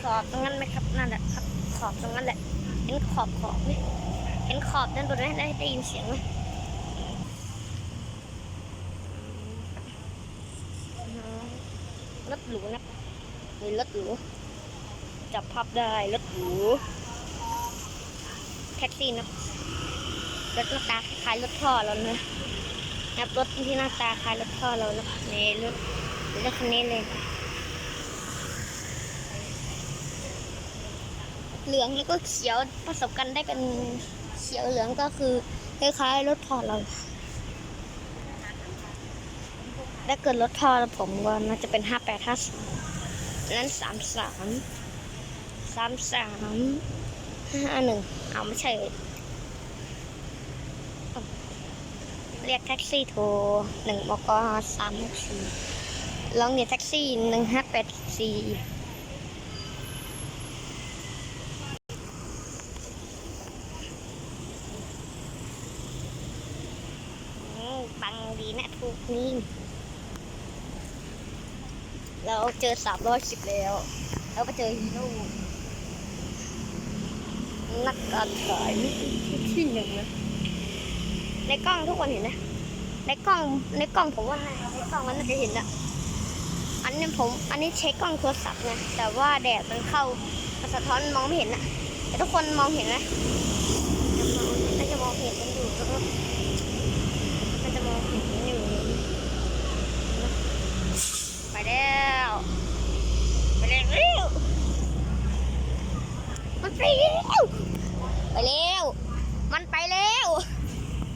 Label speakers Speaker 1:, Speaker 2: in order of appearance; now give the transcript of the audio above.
Speaker 1: ขอบตรงนั้นไหมครับนั่นแหละครับ ขอบตรงนั้นแหละ เห็นขอบขอบไหมเห็นขอบด้านบนไหมได้ได้ยินเสียงไหมรถหรูนะมีรถหรูจับพับได้รถหรูแท็กซี่นะรถหน้าตาคล้ายรถพ่อเรานะนับรถที่หน้าตาคล้ายรถพ่อเรานะนี่รถรถคันนี้เลย เหลืองแล้วก็เขียวผสมกันได้เป็นเขียวเหลืองก็คือคล้ายๆรถพอเราถ้าเกิดรถพอผมก็น่าจะเป็นห้าแปดห้าสนั้นสามสามสามสามห้าหนึ่งเอาไม่ใช่ เรียกแท็กซี่โทรหนึ่งบกสามหกสี่ลองเรียกแท็กซี่หนึ่งห้าแปดสี่ังดีนะถูกนี่เราเจอสามร้อยสิบแล้ว แล้วก็เจอฮีโร่นักการขายที่หนึ่งนะในกล้องทุกคนเห็นนะ ในกล้องในกล้องผมว่าในกล้องมันน่าจะเห็นอะอันนี้ผมอันนี้ใช้กล้องโทรศัพท์นะแต่ว่าแดดมันเข้ามันสะท้อนมองไม่เห็นนะแต่ทุกคนมองเห็นนะน่าจะมองเห็นกันอยู่นะค เร็วมันไปเร็ว ไปเร็ว มันไปเร็ว